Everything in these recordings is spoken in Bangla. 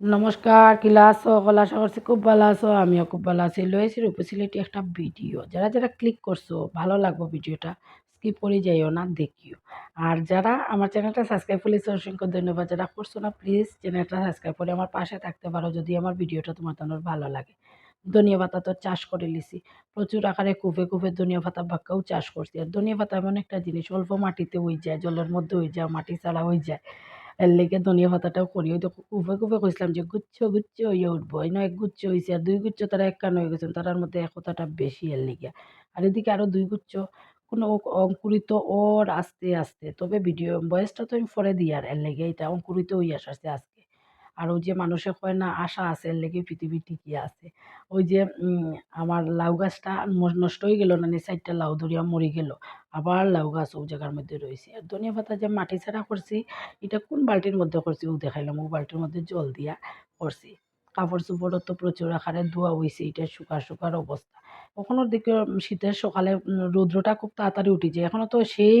নমস্কার কিলা আছো কলা করছি খুব ভালো আছো, আমিও খুব ভালো আছি। লয়েছি রূপসিলিটি একটা ভিডিও। যারা যারা ক্লিক করছ, ভালো লাগবো ভিডিওটা স্কিপ করে যাইও না, দেখিও। আর যারা আমার চ্যানেলটা সাবস্ক্রাইব করেছে অসংখ্য ধন্যবাদ। যারা করছ না প্লিজ চ্যানেলটা সাবস্ক্রাইব করে আমার পাশে থাকতে পারো, যদি আমার ভিডিওটা তোমার তোমার ভালো লাগে। ধনিয়া পাতা তো চাষ করে লিছি। প্রচুর আকারে কুপে কুপে ধনিয়া পাতা বাক্কাও চাষ করছি। আর ধনিয়া পাতা এমন একটা জিনিস, অল্প মাটিতে হয়ে যায়, জলের মধ্যে হয়ে যায়, মাটি ছাড়া হয়ে যায়। এর লেগে ধনিয়া পাতাটাও করি ওই তো কুফে কইছিলাম যে গুচ্ছ গুচ্ছ হইয়া উঠবো। এই নয়, এক গুচ্ছ হয়েছে আর দুই গুচ্ছ তারা এক কান হয়ে গেছেন। তার মধ্যে একতাটা বেশি এর লেগে। আর এদিকে আরও দুই গুচ্ছ, কোনো অঙ্কুরিত ওর আস্তে আস্তে। তবে ভিডিও বয়সটা তো আমি পরে দিই আর এর লেগে এটা অঙ্কুরিত হইয়া আসছে আজকে। আর ওই যে মানুষে কয় না আশা আছে লেগে পৃথিবী টিকিয়ে আছে। ওই যে আমার লাউ গাছটা নষ্ট হয়ে গেল না সাইডটা লাউ ধরিয়া মরে গেল। আবার লাউ গাছ ও জায়গার মধ্যে রয়েছে। আর ধনিয়া পাতা যে মাটি ছাড়া করছি, এটা কোন বালতির মধ্যে করছি? ও দেখাইলাম, ও বালতির মধ্যে জল দিয়া করছি। কাপড় চোপড়ও তো প্রচুর আকারে ধোয়া হয়েছে এটা শুকার শুকার অবস্থা। কখনো দিকে শীতের সকালে রৌদ্রটা খুব তাড়াতাড়ি উঠেছে যায়। এখনও তো সেই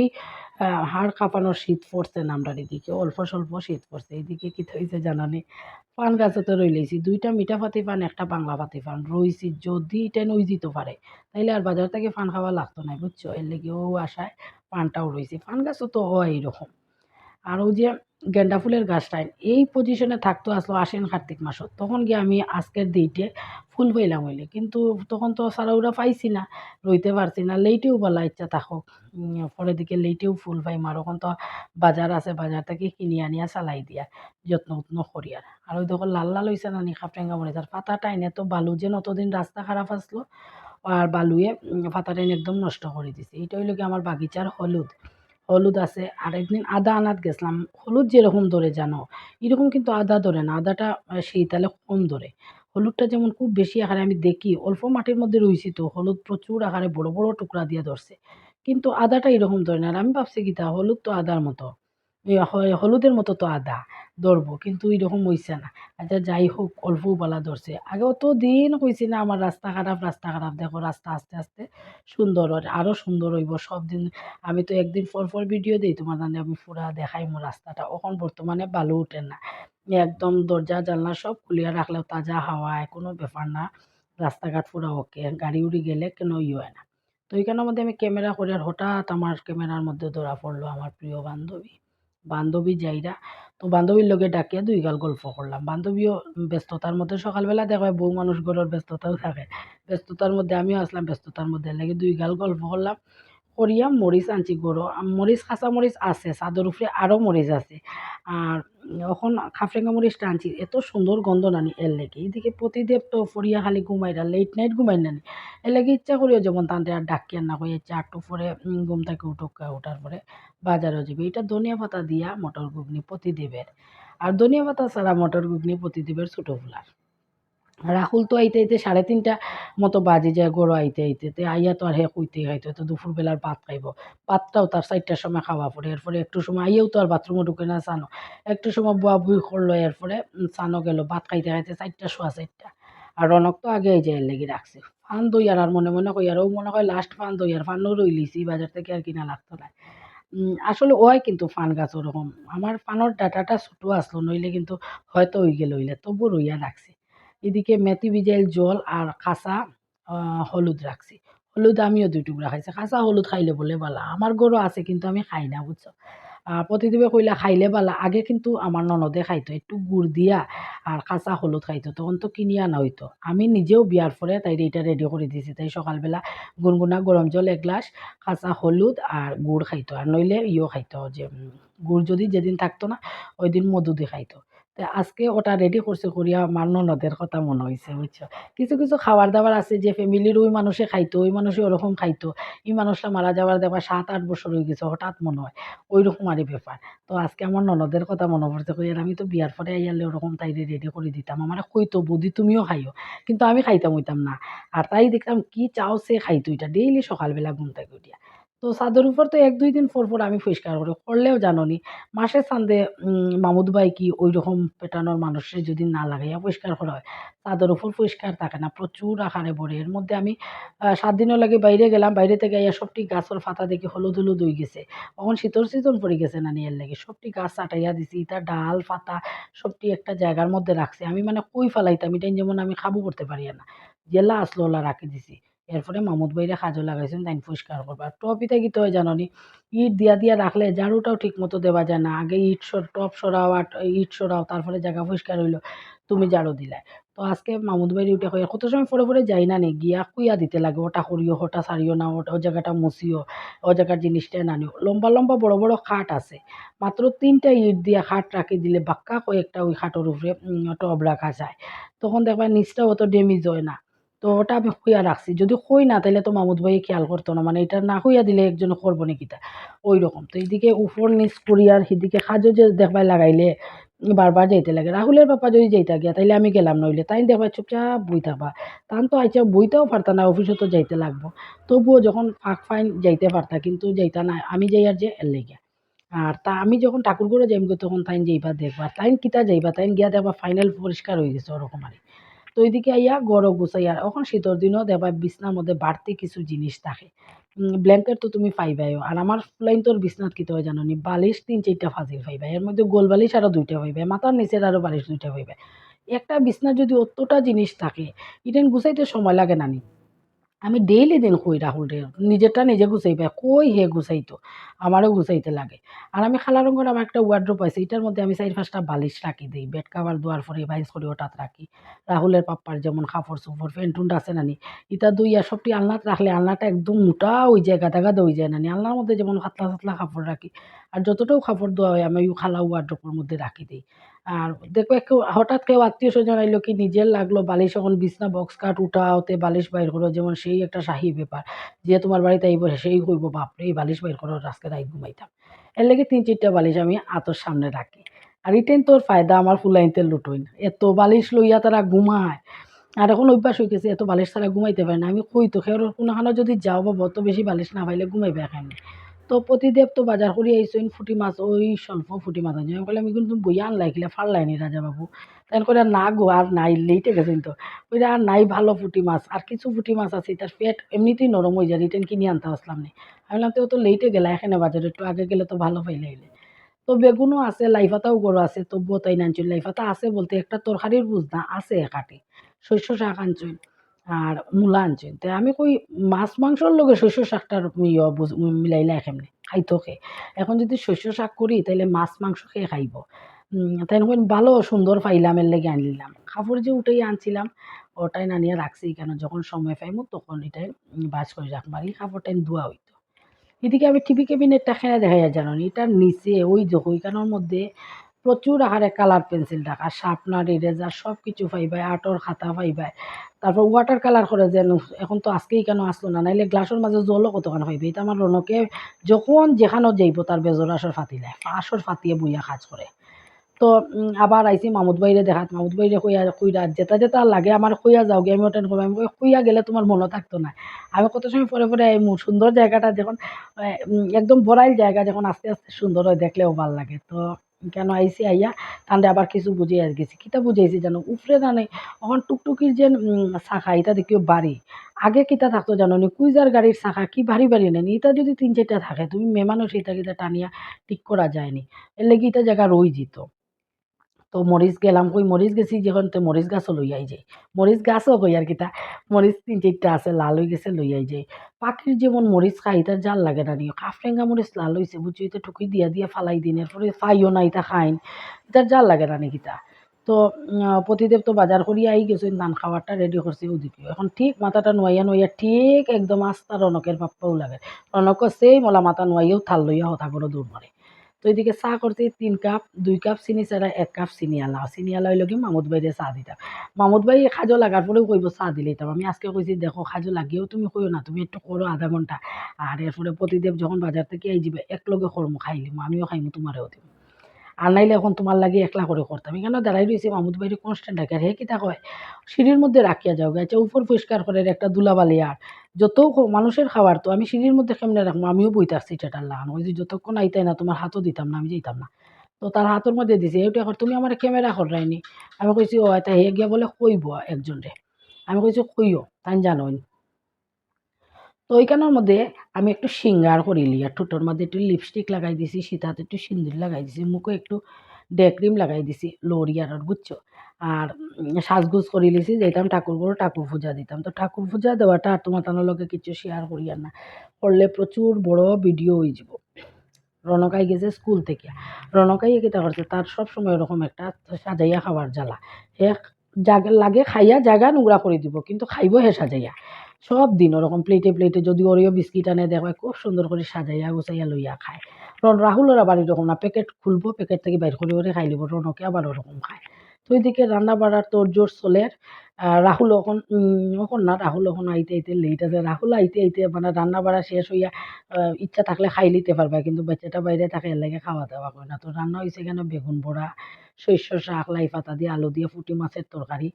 হাড় কাঁপানোর শীত পড়ছে না আমরা এদিকে, অল্প স্বল্প শীত পড়ছে। এদিকে কী হয়েছে জানা নেই পান গাছে তো রইলেছি দুইটা মিঠা পাতি পান, একটা বাংলা পাতি পান। রইছি যদি এটা নই দিতে পারে, তাইলে আর বাজার থেকে পান খাওয়া লাগতো না, বুঝছ? এর লেগে ও আশায় পানটাও রয়েছে পান গাছও তো হয় এরকম। আর ওই যে গেন্দা ফুলের গাছটাই এই পজিশনে থাকতো আসলো আশ্বিন কার্তিক মাসত। তখন গিয়ে আমি আজকের দিইটে ফুল পাইলাম হইলে। কিন্তু তখন তো সারা সারাউরা পাইছি না, রইতে পারছি না। লেইটেও বলা ইচ্ছা থাকুক। পরের দিকে লেইটেও ফুল পাইম। আর ওখান তো বাজার আছে, বাজার থেকে কিনে আনিয়া চালাই দিয়া, যত্ন উত্ন করি আর আর ওই দেখো লাল লাল হয়েছে না নি খাপটেঙ্গা মরে তার পাতাটা এনে তো বালু যে নতদিন রাস্তা খারাপ আসলো, আর বালুয়ে পাতাটা একদম নষ্ট করে দিছে। এইটা হইল কি আমার বাগিচার হলুদ। হলুদ আছে আর একদিন আদা আনাত গেছিলাম। হলুদ যেরকম ধরে জানো, এরকম কিন্তু আদা ধরে না, আদাটা শীতালে কম ধরে। হলুদটা যেমন খুব বেশি আকারে আমি দেখি, অল্প মাটির মধ্যে রয়েছি তো, হলুদ প্রচুর আকারে বড় বড় টুকরা দিয়ে ধরছে। কিন্তু আদাটা এরকম ধরে না, আর আমি ভাবছি গীতা হলুদ তো আদার মতো হলুদের মতো তো আদা। ধরবো, কিন্তু এরকম হইছে না। আচ্ছা যাই হোক, অল্প বালা ধরছে। আগে অত দিন কইছি না, আমার রাস্তা খারাপ রাস্তা খারাপ। দেখো, রাস্তা আস্তে আস্তে সুন্দর হয় আরও সুন্দর হইব। সব দিন আমি তো একদিন পর পর ভিডিও দিই, তোমার জানি আমি পুরা দেখাই মোর রাস্তাটা। এখন বর্তমানে ভালো উঠে না। একদম দরজা, জানলা সব খুলিয়া রাখলেও তাজা হাওয়ায় কোনো ব্যাপার না। রাস্তাঘাট পুরা ওকে, গাড়ি উড়ি গেলে কেন ই হয় না। তো এইখানের মধ্যে আমি ক্যামেরা করে আর হঠাৎ আমার ক্যামেরার মধ্যে ধরা পড়ল, আমার প্রিয় বান্ধবী। বান্ধবী যাইরা, তো বান্ধবীর লগে ডাকিয়া দুই গাল গল্প করলাম বান্ধবীও ব্যস্ততার মধ্যে সকালবেলা দেখা হয় বউ মানুষ ঘরের ব্যস্ততাও থাকে। ব্যস্ততার মধ্যে আমিও আসলাম ব্যস্ততার মধ্যে লাগে দুই গাল গল্প করলাম করিয়া মরিচ আনছি গরো মরিচ কাঁচা মরিচ আছে চাদর উপরে আরও মরিচ আছে। আর এখন খাফরেঙ্গা মরিচটা আনছি, এত সুন্দর গন্ধ নানি এর লেগে। এইদিকে প্রতিদেব তো ফরিয়া খালি ঘুমাইরা লেট নাইট ঘুমাই নানি। এর লেগে ইচ্ছা করিও যেমন তান্তে আর ডাকিয়া না ইচ্ছা আটটু পরে ঘুম থেকে, উঠুক ওঠার পরে বাজারও যাবে। এটা ধনিয়া পাতা দিয়া মটর ঘুগনি প্রতিদেবের আর ধনিয়া পাতা ছাড়া মটর ঘুগনি প্রতিদেবের ছোটো ফুলার রাহুল তো আইতে আইতে সাড়ে তিনটা মতো বাজে যায় গরু আইতে আইতে। তে আইয়া তো আর হে কইতে খাইতো তো দুপুরবেলার ভাত খাইব। ভাতটাও তার চারটার সময় খাওয়া পড়ে এরপরে একটু সময় আইয়াও তো আর বাথরুমে ঢুকে না চানো। একটু সময় বুয়া বুই করল এরপরে চানো গেল। ভাত খাইতে খাইতে চারটা শোয়া চারটা আর রনক তো আগে যায় লেগে রাখছে ফান দই আর মনে মনে কই আর ও মনে হয় লাস্ট ফান দই আর ফানও রই লিছি, বাজার থেকে আর কিনা লাগতো না আসলে ওই কিন্তু ফান গাছ ওরকম। আমার ফানোর ডাটাটা ছোটো আসলো নইলে কিন্তু হয়তো ওই গেল হইলে। তবু রইয়া রাখছি এদিকে মেথি ভিজাইল জল আর কাঁচা হলুদ রাখছি। হলুদ আমিও দুই টুকরা খাইছি। কাঁচা হলুদ খাইলে বলে বালা। আমার গরু আছে কিন্তু আমি খাই না বুঝছ? আহ, প্রতিদিনে কইলা খাইলে বালা। আগে কিন্তু আমার ননদে খাইতো একটু গুড় দিয়া আর কাঁচা হলুদ খাইতো। তখন তো কিনি আনা হইতো। আমি নিজেও বিয়ার পরে তাই এটা রেডি করে দিয়েছি তাই সকালবেলা গুনগুনা গরম জল এক গ্লাস কাঁচা হলুদ আর গুড় খাইতো। আর নইলে ইও খাইতো যে গুড় যদি যেদিন থাকতো না ওই দিন মধু দিয়ে খাইতো। আজকে ওটা রেডি করছে করিয়া আমার ননদের কথা মনে হয়েছে বুঝছ? কিছু কিছু খাবার দাবার আছে যে ফ্যামিলির ওই মানুষে খাইতো, ওই মানুষে ওরকম খাইতো। এই মানুষটা মারা যাওয়ার দেওয়া সাত আট বছর হয়ে গেছে, হঠাৎ মনে হয়। ওই রকম আরই ব্যাপার। তো আজকে আমার ননদের কথা মনে পড়ছে কই আর আমি তো বিয়ার পরে আইয়ালে ওরকম তাইরে রেডি করে দিতাম। আমার কইতো, বৌদি, তুমিও খাইও। কিন্তু আমি খাইতাম, হইতাম না। আর তাই দেখতাম কি চাও সে খাইতো, এটা ডেইলি সকালবেলা ঘুম থেকে উঠিয়া। তো ছাদের উপর তো এক, দুই দিন পর পর আমি পরিষ্কার করি। করলেও জানো নি মাসের চাঁদে মামুদ ভাই কি ওই রকম পেটানোর মানুষের যদি না লাগাইয়া পরিষ্কার করা হয়, ছাদের উপর পরিষ্কার থাকে না, প্রচুর আকারে পড়ে। এর মধ্যে আমি সাত দিনও লাগে বাইরে গেলাম, বাইরে থেকে আইয়া সবটি গাছের ফাতা দেখি হলুদ হলুদ হয়ে গেছে। তখন শীতল সিজন পড়ে গেছে না নিয়ে লাগে। সবটি গাছ চাটাইয়া দিছি, ইটা ডাল ফাতা সবটি একটা জায়গার মধ্যে রাখছি। আমি মানে কই ফেলাইতাম, এটা যেমন আমি খাব করতে পারি না। জেলা আসলো রাখি দিছি। এরপরে মামুদ ভাইরে কাজও লাগাইছেন তাই পরিষ্কার করবা টপিতে কি তো জানো ইট দিয়া দিয়া রাখলে ঝাড়ুটাও ঠিক মতো দেওয়া যায় না। আগে ইট সর টপ সরাও আর ইট সরাও তারপরে জায়গা পরিষ্কার হইল। তুমি ঝাড়ু দিলাই তো আজকে মামুদ ভাইরে উঠে কয়ে কত সময় পরে পরে যাই না নি? গিয়া কুইয়া দিতে লাগে ওটা করিও ওটা সারিও না ওটা ও জায়গাটা মুছিও ও জায়গার জিনিসটা নানিও। লম্বা লম্বা বড় বড় খাট আছে। মাত্র তিনটা ইট দিয়া খাট রাখি দিলে বাক্কা কয়েকটা ওই খাটের উপরে টব রাখা যায়। তখন দেখবা নিচটাও অত ড্যামেজ হয় না। তো ওটা আমি খুইয়া রাখছি। যদি খুই না তাহলে তো মামুদ ভাই খেয়াল করতো না। মানে এটা না খুইয়া দিলে একজন করব নাকি তা? ওই রকম তো এইদিকে উপর নিচ করিয়ার সেদিকে সাজও যে দেখবাই লাগাইলে বারবার যাইতে লাগে। রাহুলের বাপা যদি যাইতা গিয়া, তাইলে আমি গেলাম নইলে। তাই দেখবা চুপচাপ বই থাকবা। তান তো আইসা বইতেও পারতা না অফিসে তো যাইতে লাগবো। তবুও যখন ফাঁক ফাইন যাইতে পারতা, কিন্তু যাইতা না, আমি যাই আর যে এর আর তা আমি যখন ঠাকুরগুলো যাইম গো তখন তাইন যাইবা দেখবা। তাইন কিতা যাইবা, তাইন গিয়া দেখবা ফাইনাল পরিষ্কার হয়ে গেছে, ওরকম আর। তো ওইদিকে আইয়া গরম গুছাইয়া এখন শীতের দিনও দেবা বিছনার মধ্যে বাড়তি কিছু জিনিস থাকে। ব্ল্যাঙ্কেট তো তুমি পাইবাইও, আর আমার লাইন তোর বিছনাত কি হয় জানো নি বালিশ তিন চারটা ফাজিল পাইবাই, এর মধ্যে গোল বালিশ আরও দুইটা পাইবে মাথার নিচের আরও বালিশ দুইটা পাইবাই। একটা বিছনা যদি অতটা জিনিস থাকে ইটেন গুছাইতে সময় লাগে না নি আমি ডেইলি দিন কই রাহুল রে নিজেরটা নিজে গুছাই পাই কই হে গুছাইতো আমারও গুছাইতে লাগে। আর আমি খালা রঙের আমার একটা ওয়ার্ড্রোপ আছে এটার মধ্যে আমি চারি পাঁচটা বালিশ রাখি দিই, বেড কাভার দোয়ার পরে বাইস করে ওটাত রাখি রাহুলের পাপ্পার যেমন কাপড় চোপড় ফেন্টুন্ড আছে নানি, ইটা দুইয়া সবটি আলনাত রাখলে আলনাটা একদম মোটা হয়ে যায়, গাদা গাদা হয়ে যায় নানি আলনার মধ্যে যেমন পাতলা পাতলা কাপড় রাখি আর যতটাও কাপড় দেওয়া হয়, আমি ওই খালা ওয়ার্ড্রোপের মধ্যে রাখি দিই। আর দেখো কেউ, হঠাৎ কেউ আত্মীয় স্বজন আইলো কি নিজের লাগল, বালিশ এখন বিছনা বক্স কাট উঠাওতে বালিশ বাইর করো, যেমন সেই একটা শাহী ব্যাপার। যে তোমার বাড়িতে আইব সেই কইব বাপরে এই বালিশ বাইর করো, আজকে রাত ঘুমাইতাম। এর লেগে তিন চারটা বালিশ আমি আতর সামনে রাখি। আর এটাই তোর ফায়দা, আমার ফুলাইতে লুটোইন এত বালিশ লইয়া তারা ঘুমায়। আর এখন অভ্যাস হয়ে গেছে, এত বালিশ ছাড়া ঘুমাইতে পারে না। আমি কই তো খেয়ে কোনোখানে যদি যাও বা অত বেশি বালিশ না পাইলে ঘুমাইবে এখানে তো প্রতিদেব তো বাজার করে আইসইন ফুটি মাছ, ওই স্বল্প ফুটি মাছ আনছি বললাম আমি কিন্তু বইয়া আনলাইখিলে ফারলাইনি রাজাবাবু। তাই করে না গো, আর নাই, লেইটে গেছেন তো। ওই আর নাই ভালো ফুটি মাছ, আর কিছু ফুটি মাছ আছে, তার পেট এমনিতেই নরম হয়ে যায় রিটার্ন কিনে আনতে আসলাম নি। আমি বললাম তো তো লেইটে গেলা, এখানে বাজারে একটু আগে গেলে তো ভালো পাইলে এলে। তো বেগুনও আছে, লাইফাতাও গরু আছে, তবুও তাই নানছিল লাইফাতা আছে বলতে একটা তরকারির বুঝ না আছে একাটি। শস্য শাক আনছইন আর মূলা আনছইন তো আমি কই মাছ মাংসর লগে শস্য শাকটার ইয়ে মিলাইলা এখানে খাইতো খে এখন যদি শস্য শাক করি তাহলে মাছ মাংস খেয়ে খাইব। তাই কইন ভালো সুন্দর পাইলাম এর লেগে আনলিলাম কাপড় যে উঠেই আনছিলাম, ওটাই নানিয়ে রাখছি, কেন যখন সময় পাইমো তখন এটাই বাজ করে রাখব। আর এই কাপড়টাই ধোয়া হইতো। এদিকে আমি টিভি ক্যাবিনেটটা খেয়ে দেখা যায় জানো এটার নিচে ওই যে ওইখানের মধ্যে প্রচুর আকারে কালার পেন্সিল রাখা শার্পনার ইরেজার সব কিছু পাইবাই আর্টর খাতা পাইবাই। তারপর ওয়াটার কালার করে যেন এখন তো আজকেই কেন আসলো না? নাইলে গ্লাসের মাঝে জলও কতক্ষণ পাইবে? এটা আমার রনকে যখন যেখানেও যাইব তার বেজর আসর ফাতিলে আসর ফাতিয়ে বইয়া কাজ করে তো আবার আইসি মামুদ বাইরে দেখাত। মামুদ বাইরে কইয়া কইরা যেটা যেটা লাগে আমার কইয়া যাও গে আমি ওটা করব আমি কই, কইয়া গেলে তোমার মনে থাকতো না? আমি কত সময় পরে পরে এই সুন্দর জায়গাটা যখন একদম বড়াইল জায়গা যখন আস্তে আস্তে সুন্দর হয় দেখলেও ভালো লাগে। তো কেন আইসি আইয়া তান্ডে আবার কিছু বুঝিয়ে গেছি। কিতা বুঝাইছি জানো? উফরে জানে অখন টুকটুকির যে শাখা এটা দেখিও বাড়ি। আগে কিতা থাকতো জানো নি? কুইজার গাড়ির শাখা, কি ভারী ভারী নেন? এটা যদি তিন চারটা থাকে, তুমি মেমানো সেটা কিতা টানিয়া ঠিক করা যায়নি এর লেগে এটা জায়গা রই যেত তো মরিচ গেলাম কই মরিচ গেছি যখন তো মরিচ গাছও লই আই যাই মরিচ গাছও কই আর কিতা মরিচ তিন চারটা আছে লাল হয়ে গেছে লই আই যাই পাখির যেমন মরিচ খাই তার জাল লাগে না নিও কাফরেঙ্গা মরিচ লাল হয়েছে বুঝছি তো ঠুকি দিয়া দিয়া ফালাই দিন এরপরে ফাইও না ইতা খাইন। তার জাল লাগে না কিতা তো। উম, প্রতিদেব তো বাজার করিয়া আই গেছে ধান খাওয়ারটা রেডি করছে ওদিকে এখন ঠিক মাথাটা নোয়াইয়া নোয়াইয়া ঠিক একদম আস্তা রনকের পাপ্পাও লাগে। রনক সেই মলা মাথা নোয়াইয়াও থাল লইয়া হতা করে দৌড় মারে তো এদিকে চা করতে তিন কাপ, দুই কাপ চিনি ছাড়া এক কাপ চিনি আলা। চিনি আলা কি মামুদ বাইরে চা দিতাম মামুদ ভাই খাজো লাগার পরেও কইব চা দিলে তাম আমি আজকে কইছি দেখো খাজো লাগিয়েও তুমি কইও না, তুমি একটু করো আধা ঘণ্টা আর এরপরে প্রতিদেব যখন বাজার থেকে আই যাবে, একলগে করমু খাইলিম আমিও খাইমু তোমারও দিব আর নাইলে এখন তোমার লাগে একলা করে করতাম। এখানে দাঁড়াই রয়েছে মামুদ বাইরে কনস্ট্যান্ট ডাকে, আর হে কিতা কয়? সিঁড়ির মধ্যে রাখিয়া যাও আচ্ছা উপর পরিষ্কার করে একটা দুলাবালি আর। যত মানুষের খাবার তো আমি সিঁড়ির মধ্যে কেমনে রাখব? আমিও বই থাকছি সেটার লাগানো। ওই যে যতক্ষণ আইতাই না, তোমার হাতও দিতাম না, আমি যেতাম না। তো তার হাতের মধ্যে দিছে এইটা এখন তুমি আমার ক্যামেরা করাইনি আমি কইছি, ও, এটা হে গিয়া বলে কইব একজন রে। আমি কইছি, কইও তাই জানোই তো ওইখানের মধ্যে আমি একটু সিঙ্গার করিলি আর ঠোঁটোর মধ্যে একটু লিপস্টিক লাগাই দিছি, সীতাতে একটু সিন্দুর লাগাই দিছি, মুখে একটু ডে ক্রিম লাগাই দিছি লোরিয়ার বুঝছ? আর সাজগোজ করে লিছি, যেতাম ঠাকুর করে ঠাকুর পূজা দিতাম। তো ঠাকুর পূজা দেওয়াটা আর তোমার তানোর লগে কিছু শেয়ার করি আর না, করলে প্রচুর বড় ভিডিও হয়ে যাব। রনকাই গেছে স্কুল থেকে। রনকাই কিতা করছে, তার সব সময় ওরকম একটা সাজাইয়া খাবার জ্বালা। হে জাগা, লাগে খাইয়া জাগা নোংরা করে দিব, কিন্তু খাইব হে সাজাইয়া। সব দিন ওরকম প্লেটে প্লেটে যদি ওরিও বিস্কিট আনে দেখবে খুব সুন্দর করে সাজাইয়া গুছাইয়া লইয়া খায়। রন রাহুলের আবার এরকম না প্যাকেট খুলবো প্যাকেট থেকে বাইর করে ওরে খাই লিব রনকে আবার ওরকম খায়। তো ওইদিকে রান্না বাড়ার তোর জোর চলে আহ, রাহুল এখন এখন না রাহুল এখন আইতে আইতে লেট আছে। রাহুল আইতে আইতে মানে রান্না বাড়া শেষ হইয়া ইচ্ছা থাকলে খাই লিতে পারবা কিন্তু বাচ্চাটা বাইরে থাকে এর লাগে খাওয়া দাওয়া করে না। তো রান্না হয়েছে কেন? বেগুন বড়া শস্য শাক লাই পাতা দিয়ে আলু দিয়ে ফুটি মাছের তরকারি।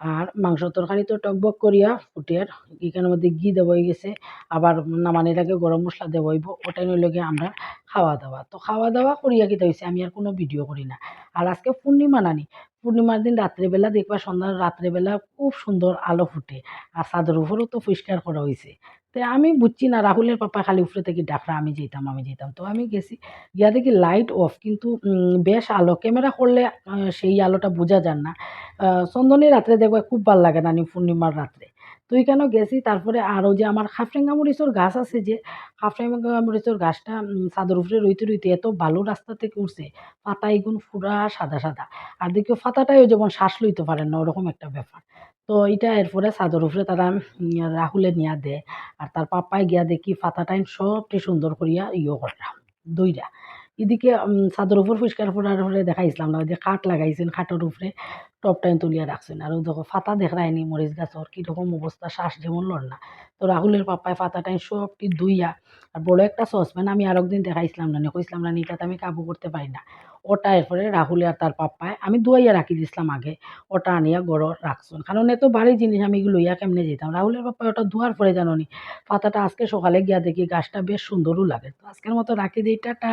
আর মাংস তরকারি তো টকবক করিয়া ফুটিয়ার, এখানের মধ্যে ঘি দেওয়া হয়ে গেছে। আবার নামানির আগে গরম মশলা দেওয়া হইব, ওটাই গিয়ে আমরা খাওয়া দাওয়া তো খাওয়া দাওয়া করিয়া কি হয়েছে আমি আর কোনো ভিডিও করি না। আর আজকে পূর্ণিমা নানি পূর্ণিমার দিন রাত্রেবেলা দেখবা সন্ধ্যা রাত্রেবেলা খুব সুন্দর আলো ফুটে আর চাদর উপরেও তো পরিষ্কার করা হয়েছে তো আমি বুঝছি না রাহুলের পাপা খালি উপরে থেকে ডাকরা আমি যেতাম আমি যেতাম তো আমি গেছি গিয়া দেখি লাইট অফ কিন্তু বেশ আলো। ক্যামেরা করলে সেই আলোটা বোঝা যান না। আহ, চন্দনী রাত্রে দেখবা খুব ভালো লাগে নানি পূর্ণিমার রাত্রে। তো ওইখানেও গেছি? তারপরে আরও যে আমার খাফরেঙ্গা মরিচর গাছ আছে যে খাফরেঙ্গা মরিচর গাছটা ছাদের উপরে রইতে রইতে এত ভালো রাস্তা থেকে উঠছে পাতা এগুন ফুরা সাদা সাদা। আর দেখিও পাতাটাও যেমন শ্বাস লইতে পারেন না, ওরকম একটা ব্যাপার। তো এটা এরপরে চাদর উপরে তারা রাহুলে নিয়া দেয়। আর তার পাপায় গিয়া দেখি পাতাটাইন সবটি সুন্দর করিয়া ইয়ে করা, দইরা। এদিকে চাদর উপর পরিষ্কার করার পরে দেখাইছিলাম না, যে খাট লাগাইছেন খাটের উপরে টপটাইন তুলিয়া রাখছেন আর দেখো ফাতা দেখায়নি মরিচ গাছর কীরকম অবস্থা শ্বাস যেমন লড় না। তো রাহুলের পাপায় ফাতাটাইন সবটি ধুইয়া আর বড় একটা সসপ্যান আমি আর একদিন দেখাইছিলাম না কইছিলাম না এটাতে আমি কাবু করতে পারি না। ওটা এরপরে রাহুলে আর তার পাপ্পায় আমি ধুয়াইয়া রাখি দিছিলাম আগে ওটা আনিয়া গড় রাখছেন কারণ এত ভারী জিনিস আমি লইয়া কেমনে যেতাম? রাহুলের পাপ্পায় ওটা ধোয়ার পরে জানো পাতাটা আজকে সকালে গিয়া দেখি গাছটা বেশ সুন্দরও লাগে। তো আজকের মতো রাখি দিই, টাটা।